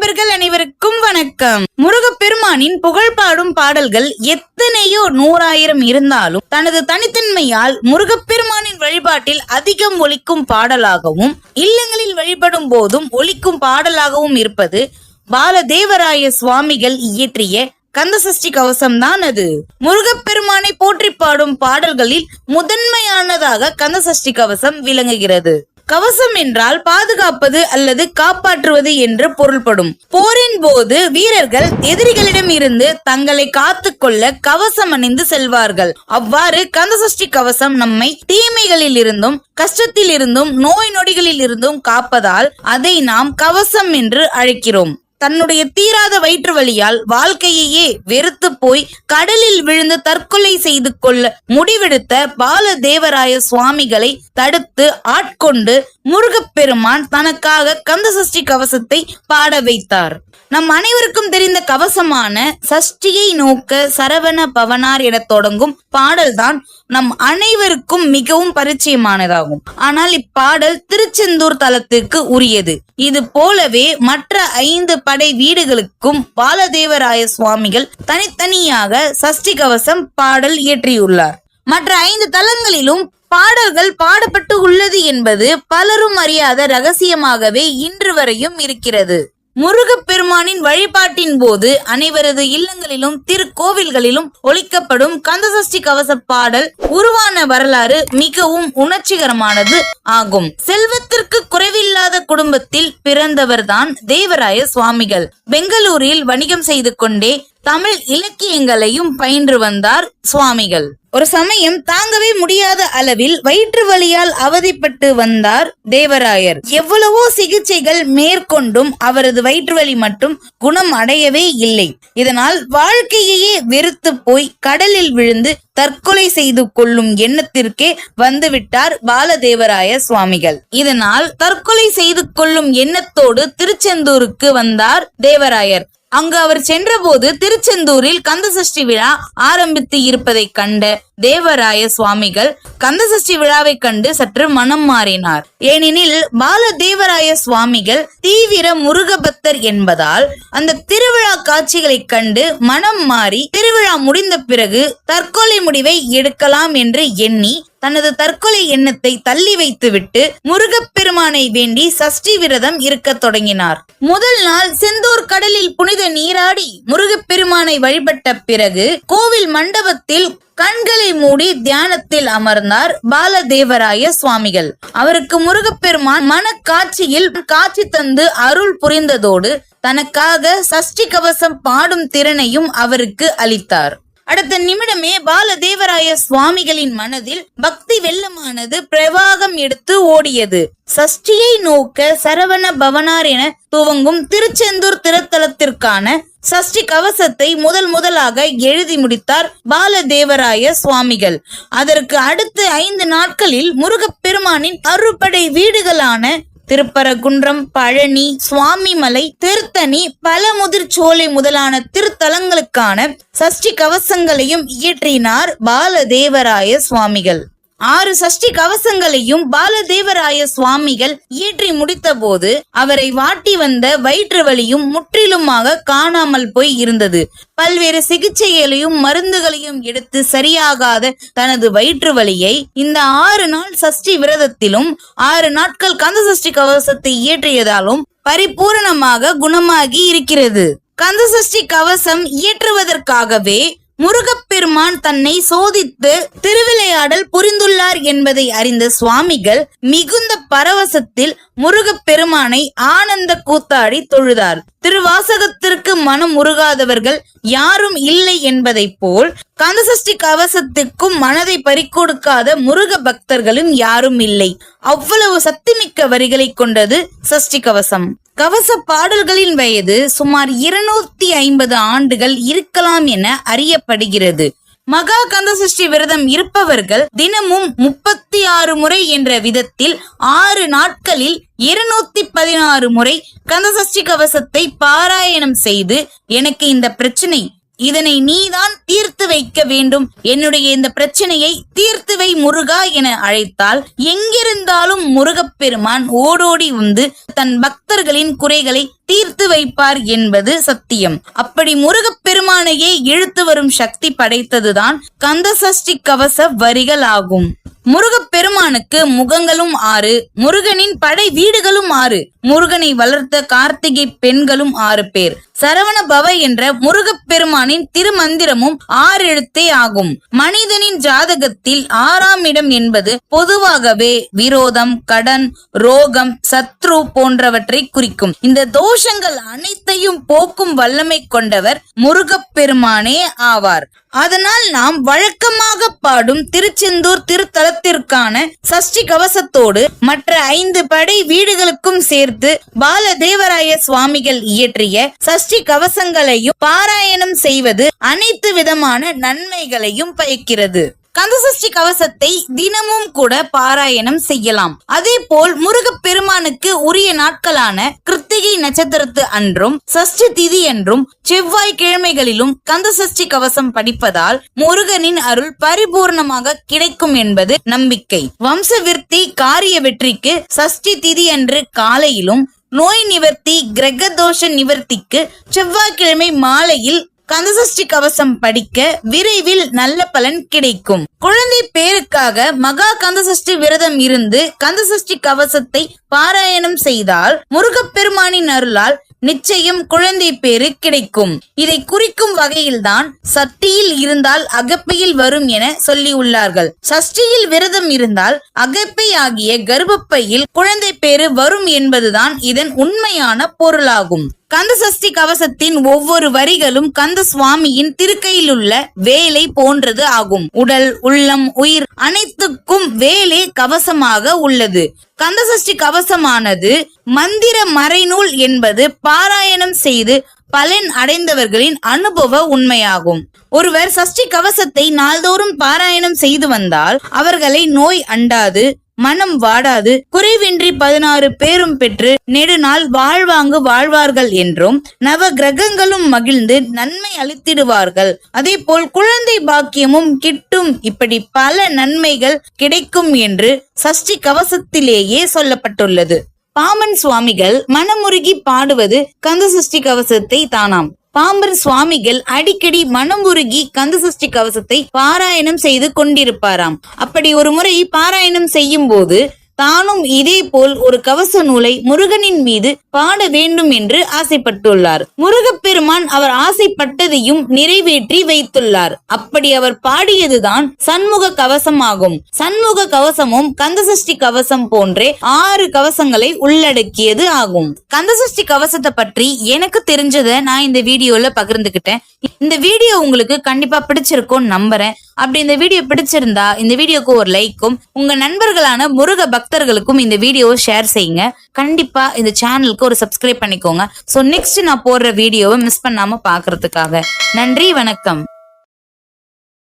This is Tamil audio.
அன்பர்கள் அனைவருக்கும் வணக்கம். முருகப்பெருமானின் புகழ் பாடும் பாடல்கள் எத்தனையோ நூறாயிரம் இருந்தாலும் தனது தனித்தன்மையால் முருகப்பெருமானின் வழிபாட்டில் அதிகம் ஒலிக்கும் பாடலாகவும் இல்லங்களில் வழிபடும் போதும் ஒலிக்கும் பாடலாகவும் இருப்பது பாலதேவராய சுவாமிகள் இயற்றிய கந்தசஷ்டி கவசம் தான் அது. முருகப்பெருமானை போற்றி பாடும் பாடல்களில் முதன்மையானதாக கந்தசஷ்டி கவசம் விளங்குகிறது. கவசம் என்றால் பாதுகாப்பது அல்லது காப்பாற்றுவது என்று பொருள்படும். போரின் போது வீரர்கள் எதிரிகளிடம் இருந்து தங்களை காத்துக்கொள்ள கவசம் அணிந்து செல்வார்கள். அவ்வாறு கந்தசஷ்டி கவசம் நம்மை தீமைகளில் இருந்தும் கஷ்டத்தில் இருந்தும் நோய் நொடிகளில் இருந்தும் காப்பதால் அதை நாம் கவசம் என்று அழைக்கிறோம். தன்னுடைய தீராத வயிற்று வழியால் வாழ்க்கையையே வெறுத்து போய் கடலில் விழுந்து தற்கொலை செய்து கொள்ள முடிவெடுத்த பாலதேவராய சுவாமிகளை தடுத்து ஆட்கொண்டு முருகப்பெருமான் தனக்காக கந்தசஷ்டி கவசத்தை பாட வைத்தார். நம் அனைவருக்கும் தெரிந்த கவசமான சஷ்டியை நோக்க சரவண பவனார் என தொடங்கும் பாடல்தான் நம் அனைவருக்கும் மிகவும் பரிச்சயமானதாகும். ஆனால் இப்பாடல் திருச்செந்தூர் தலத்திற்கு உரியது. இது போலவே மற்ற ஐந்து படை வீடுகளுக்கும் பாலதேவராய சுவாமிகள் தனித்தனியாக சஷ்டி கவசம் பாடல் இயற்றியுள்ளார். மற்ற ஐந்து தலங்களிலும் பாடல்கள் பாடப்பட்டு உள்ளது என்பது பலரும் அறியாத ரகசியமாகவே இன்று வரையும் இருக்கிறது. முருகப்பெருமானின் வழிபாட்டின் போது அனைவரது இல்லங்களிலும் திருக்கோவில்களிலும் ஒழிக்கப்படும் கந்தசஷ்டி கவச பாடல் உருவான வரலாறு மிகவும் உணர்ச்சிகரமானது ஆகும். செல்வத்திற்கு குறைவில்லாத குடும்பத்தில் பிறந்தவர்தான் தேவராய சுவாமிகள். பெங்களூரில் வணிகம் செய்து கொண்டே தமிழ் இலக்கியங்களையும் பயின்று வந்தார் சுவாமிகள். ஒரு சமயம் தாங்கவே முடியாத அளவில் வயிற்று வலியால் அவதிப்பட்டு வந்தார் தேவராயர். எவ்வளவோ சிகிச்சைகள் மேற்கொண்டும் அவரது வயிற்று வலி மட்டும் குணம் அடையவே இல்லை. இதனால் வாழ்க்கையையே வெறுத்து போய் கடலில் விழுந்து தற்கொலை செய்து கொள்ளும் எண்ணத்திற்கே வந்துவிட்டார் பாலதேவராய சுவாமிகள். இதனால் தற்கொலை செய்து கொள்ளும் எண்ணத்தோடு திருச்செந்தூருக்கு வந்தார் தேவராயர். அங்கு அவர் சென்றபோது திருச்செந்தூரில் கந்தசஷ்டி விழா ஆரம்பித்து இருப்பதை கண்ட தேவராய சுவாமிகள் கந்தசஷ்டி விழாவை கண்டு சற்று மனம் மாறினார். ஏனெனில் பாலதேவராய சுவாமிகள் தீவிர முருகபக்தர் என்பதால் அந்த திருவிழா காட்சிகளைக் கண்டு மனம் மாறி திருவிழா முடிந்த பிறகு தற்கொலை முடிவை எடுக்கலாம் என்று எண்ணி தனது தற்கொலை எண்ணத்தை தள்ளி வைத்துவிட்டு முருகப்பெருமானை வேண்டி சஷ்டி விரதம் இருக்கத் தொடங்கினார். முதல் நாள் செந்தூர் கடலில் புனித நீராடி முருகப்பெருமானை வழிபட்ட பிறகு கோவில் மண்டபத்தில் கண்களை மூடி தியானத்தில் அமர்ந்தார் பாலதேவராய சுவாமிகள். அவருக்கு முருகப்பெருமான் மனக்காட்சியில் காட்சி தந்து அருள் புரிந்ததோடு தனக்காக சஷ்டி கவசம் பாடும் திறனையும் அவருக்கு அளித்தார். அடுத்த நிமிடமே பாலதேவராய சுவாமிகளின் மனதில் பக்தி வெள்ளமானது பிரவாகம் எடுத்து ஓடியது. சஷ்டியை நோக்க சரவண பவனார் என துவங்கும் திருச்செந்தூர் திருத்தலத்திற்கான சஷ்டி கவசத்தை முதல் முதலாக எழுதி முடித்தார் பாலதேவராய சுவாமிகள். அதற்கு அடுத்து ஐந்து நாட்களில் முருகப்பெருமானின் அறுபடை வீடுகளான திருப்பரங்குன்றம் பழனி சுவாமிமலை திருத்தணி பழமுதிர்ச்சோலை முதலான திருத்தலங்களுக்கான சஷ்டி கவசங்களையும் இயற்றினார் பாலதேவராய சுவாமிகள். ஆறு சஷ்டி கவசங்களையும் பாலதேவராய சுவாமிகள் இயற்றி முடித்தபோது அவரை வாட்டி வந்த வயிற்று வலியும் முற்றிலுமாக காணாமல் போய் இருந்தது. பல்வேறு சிகிச்சைகளையும் மருந்துகளையும் எடுத்து சரியாகாத தனது வயிற்று வலியை இந்த ஆறு நாள் சஷ்டி விரதத்திலும் ஆறு நாட்கள் கந்த சஷ்டி கவசத்தை இயற்றியதாலும் பரிபூரணமாக குணமாகி இருக்கிறது. கந்தசஷ்டி கவசம் இயற்றுவதற்காகவே முருகப்பெருமான் தன்னை சோதித்து திருவிளையாடல் புரிந்துள்ளார் என்பதை அறிந்த சுவாமிகள் மிகுந்த பரவசத்தில் முருகப்பெருமானை ஆனந்த கூத்தாடி தொழுதார். திருவாசகத்திற்கு மனம் உருகாதவர்கள் யாரும் இல்லை என்பதைப் போல் கந்தசஷ்டி கவசத்துக்கும் மனதை பறிக்கொடுக்காத முருக பக்தர்களும் யாரும் இல்லை. அவ்வளவு சக்திமிக்க வரிகளை கொண்டது சஷ்டி கவசம். கவச பாடல்களின் வயது சுமார் இருநூத்தி ஐம்பது ஆண்டுகள் இருக்கலாம் என அறியப்படுகிறது. மகா கந்தசஷ்டி விரதம் இருப்பவர்கள் தினமும் முப்பத்தி ஆறு முறை என்ற விதத்தில் ஆறு நாட்களில் இருநூத்தி பதினாறு முறை கந்தசஷ்டி கவசத்தை பாராயணம் செய்து எனக்கு இந்த பிரச்சனை இதனை நீதான் தீர்த்து வைக்க வேண்டும். என்னுடைய இந்த பிரச்சனையை தீர்த்து வை முருகா என அழைத்தால் எங்கிருந்தாலும் முருகப்பெருமான் ஓடோடி வந்து தன் பக்தர்களின் குறைகளை தீர்த்து வைப்பார் என்பது சத்தியம். அப்படி முருகப்பெருமானையே இழுத்து வரும் சக்தி படைத்ததுதான் கந்தசஷ்டி கவச வரிகள் ஆகும் முருகப்பெருமானுக்கு முகங்களும் ஆறு முருகனின் படை வீடுகளும் ஆறு முருகனை வளர்த்த கார்த்திகை பெண்களும் ஆறு பேர். சரவண பவ என்ற முருகப்பெருமானின் திருமந்திரமும் ஆறு எழுத்தே ஆகும். மனிதனின் ஜாதகத்தில் ஆறாம் இடம் என்பது பொதுவாகவே விரோதம் கடன் ரோகம் சத்ரு போன்றவற்றை குறிக்கும். இந்த தோஷங்கள் அனைத்தையும் போக்கும் வல்லமை கொண்டவர் முருகப்பெருமானே ஆவார். அதனால் நாம் வழக்கமாக பாடும் திருச்செந்தூர் திருத்தலத்திற்கான சஷ்டி கவசத்தோடு மற்ற ஐந்து படை வீடுகளுக்கும் சேர்த்து பாலதேவராய சுவாமிகள் இயற்றிய சஷ்டி கவசங்களையும் பாராயணம் செய்வது அனைத்து விதமான நன்மைகளையும் பயக்கிறது. கந்தசஷ்டி கவசத்தை தினமும் கூட பாராயணம் செய்யலாம். அதே போல் முருகப்பெருமானுக்கு உரிய நாட்களான கிருத்திகை நட்சத்திரத்து அன்றும் சஷ்டி திதி என்றும் செவ்வாய் கிழமைகளிலும் கந்தசஷ்டி கவசம் படிப்பதால் முருகனின் அருள் பரிபூர்ணமாக கிடைக்கும் என்பது நம்பிக்கை. வம்ச விருத்தி காரிய வெற்றிக்கு சஷ்டி திதி அன்று காலையிலும் நோய் நிவர்த்தி கிரகதோஷ நிவர்த்திக்கு செவ்வாய்க்கிழமை மாலையில் கந்தசஷ்டி கவசம் படிக்க விரைவில் நல்ல பலன் கிடைக்கும். குழந்தை பேருக்காக மகா கந்தசஷ்டி விரதம் இருந்து கந்தசஷ்டி கவசத்தை பாராயணம் செய்தால் முருகப்பெருமானின் அருளால் நிச்சயம் குழந்தை பேரு கிடைக்கும். இதை குறிக்கும் வகையில்தான் சஷ்டியில் இருந்தால் அகப்பையில் வரும் என சொல்லி உள்ளார்கள். சஷ்டியில் விரதம் இருந்தால் அகப்பை ஆகிய கர்ப்பப்பையில் குழந்தை பேரு வரும் என்பதுதான் இதன் உண்மையான பொருளாகும். கந்த சஷ்டி கவசத்தின் ஒவ்வொரு வரிகளும் கந்த சுவாமியின் திருக்கையில் உள்ள வேலை போன்றது ஆகும். உடல் உள்ளம் உயிர் அனைத்துக்கும் வேலே கவசமாக உள்ளது. கந்தசஷ்டி கவசமானது மந்திர மறைநூல் என்பது பாராயணம் செய்து பலன் அடைந்தவர்களின் அனுபவ உண்மையாகும். ஒருவர் சஷ்டி கவசத்தை நாள்தோறும் பாராயணம் செய்து வந்தால் அவர்களை நோய் அண்டாது மனம் வாடாது. குறைவின்றி பதினாறு பேரும் பெற்று நெடுநாள் வாழ்வாங்கு வாழ்வார்கள் என்றும் நவ கிரகங்களும் மகிழ்ந்து நன்மை அளித்திடுவார்கள். அதே போல் குழந்தை பாக்கியமும் கிட்டும் இப்படி பல நன்மைகள் கிடைக்கும் என்று சஷ்டி கவசத்திலேயே சொல்லப்பட்டுள்ளது. பாமன் சுவாமிகள் மனமுருகி பாடுவது கந்த சஷ்டி கவசத்தை தானாம். பாம்பன் சுவாமிகள் அடிக்கடி மனமுருகி கந்தசஷ்டி கவசத்தை பாராயணம் செய்து கொண்டிருப்பாராம். அப்படி ஒரு முறை பாராயணம் செய்யும் போது தானும் இதே போல் ஒரு கவச நூலை முருகனின் மீது பாட வேண்டும் என்று ஆசைப்பட்டுள்ளார். முருகப்பெருமான் அவர் ஆசைப்பட்டதையும் நிறைவேற்றி வைத்துள்ளார். அப்படி அவர் பாடியதுதான் சண்முக கவசமாகும். சண்முக கவசமும் கந்தசஷ்டி கவசம் போன்றே ஆறு கவசங்களை உள்ளடக்கியது ஆகும். கந்தசஷ்டி கவசத்தை பற்றி எனக்கு தெரிஞ்சதை நான் இந்த வீடியோல பகிர்ந்துகிட்டேன். இந்த வீடியோ உங்களுக்கு கண்டிப்பா பிடிச்சிருக்கும்னு நம்புறேன். அப்படி இந்த வீடியோ பிடிச்சிருந்தா இந்த வீடியோக்கு ஒரு லைக்கும் உங்க நண்பர்களான முருக பக்தர்களுக்கும் இந்த வீடியோவை ஷேர் செய்யுங்க. கண்டிப்பா இந்த சேனலுக்கு ஒரு சப்ஸ்கிரைப் பண்ணிக்கோங்க. ஸோ நெக்ஸ்ட் நான் போடுற வீடியோவை மிஸ் பண்ணாம பாக்குறதுக்காக. நன்றி வணக்கம்.